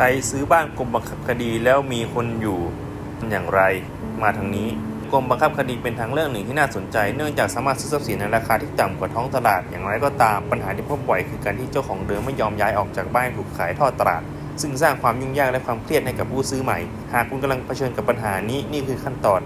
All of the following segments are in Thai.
ใครซื้อบ้านกรมบังคับคดีแล้วมีคนอยู่อย่างไร มาทางนี้กรมบังคับคดีเป็นทางเลือกหนึ่งที่น่าสนใจ เนื่องจากสามารถซื้อทรัพย์สินในราคาที่ต่ำกว่าท้องตลาด อย่างไรก็ตามปัญหาที่พบบ่อยคือการที่เจ้าของเดิมไม่ยอมย้ายออกจากบ้านถูกขายทอดตลาด ซึ่งสร้างความยุ่งยากและความเครียดให้กับผู้ซื้อใหม่ หากคุณกำลังเผชิญกับปัญหานี้นี่คือขั้นตอน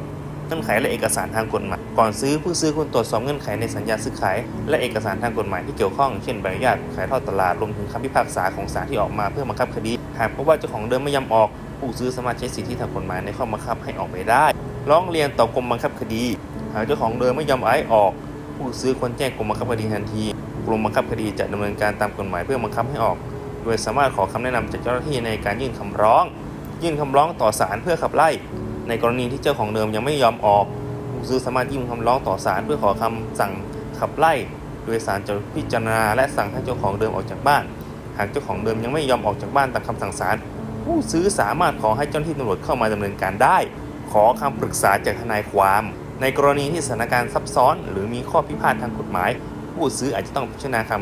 งื่อนไขและเอกสารทางกฎหมาย ก่อนซื้อผู้ซื้อควรตรวจสอบเงื่อนไขในสัญญาซื้อขาย และเอกสารทางกฎหมายที่เกี่ยวข้อง เช่นใบอนุญาตขายทอดตลาดรวมถึงคำพิพากษาของศาลที่ออกมาเพื่อบังคับคดี หากพบว่าเจ้าของเดิมไม่ยอมออก ผู้ซื้อสามารถใช้สิทธิทางกฎหมายในข้อบังคับให้ออกไปได้ ร้องเรียนต่อกรมบังคับคดี หากเจ้าของเดิมไม่ยอมเอาให้ออก ผู้ซื้อควรแจ้งกรมบังคับคดีทันที กรมบังคับคดีจะดำเนินการตามกฎหมายเพื่อบังคับให้ออก โดยสามารถขอคำแนะนำจากเจ้าหน้าที่ในการยื่นคำร้อง ยื่นคำร้องต่อศาลเพื่อขับไล่ ในกรณีที่เจ้าของเดิมยังไม่ยอมออกผู้ซื้อสามารถยื่นคำร้องต่อศาลเพื่อขอคำสั่งขับไล่ โดยศาลจะพิจารณาและสั่งให้เจ้าของเดิมออกจากบ้าน หากเจ้าของเดิมยังไม่ยอมออกจากบ้านตามคำสั่งศาลผู้ซื้อสามารถขอให้เจ้าหน้าที่ตำรวจเข้ามาดำเนินการได้ ขอคำปรึกษาจากทนายความ ในกรณีที่สถานการณ์ซับซ้อน หรือมีข้อพิพาททางกฎหมาย ผู้ซื้ออาจจะต้องพิจารณาค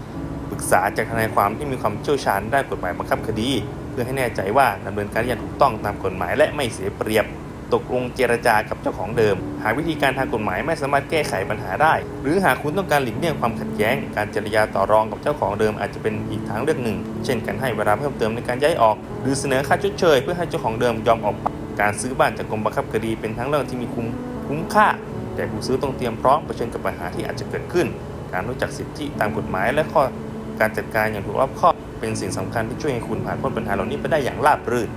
ำปรึกษาจากทนายความที่มีความเชี่ยวชาญด้านกฎหมายบังคับคดี เพื่อให้แน่ใจว่าดำเนินการอย่างถูกต้องตามกฎหมายและไม่เสียเปรียบ ตกลงเจรจากับเจ้าของเดิม หากวิธีการทางกฎหมายไม่สามารถแก้ไขปัญหาได้ หรือหากคุณต้องการหลีกเลี่ยงความขัดแย้ง การเจรจาต่อรองกับเจ้าของเดิมอาจจะเป็นอีกทางเลือกหนึ่ง เช่นการให้เวลาเพิ่มเติมในการย้ายออก หรือเสนอค่าชดเชยเพื่อให้เจ้าของเดิมยอมออกการซื้อบ้านจากกรมบังคับคดีเป็นทางเลือกที่มีคุ้มคุ้มค่า แต่ผู้ซื้อต้องเตรียมพร้อมเผชิญกับปัญหาที่อาจจะเกิดขึ้น การรู้จักสิทธิตามกฎหมายและข้อการจัดการอย่างถูกรอบคอบ เป็นสิ่งสำคัญที่ช่วยให้คุณผ่านพ้นปัญหาเหล่านี้ไปได้อย่างราบรื่น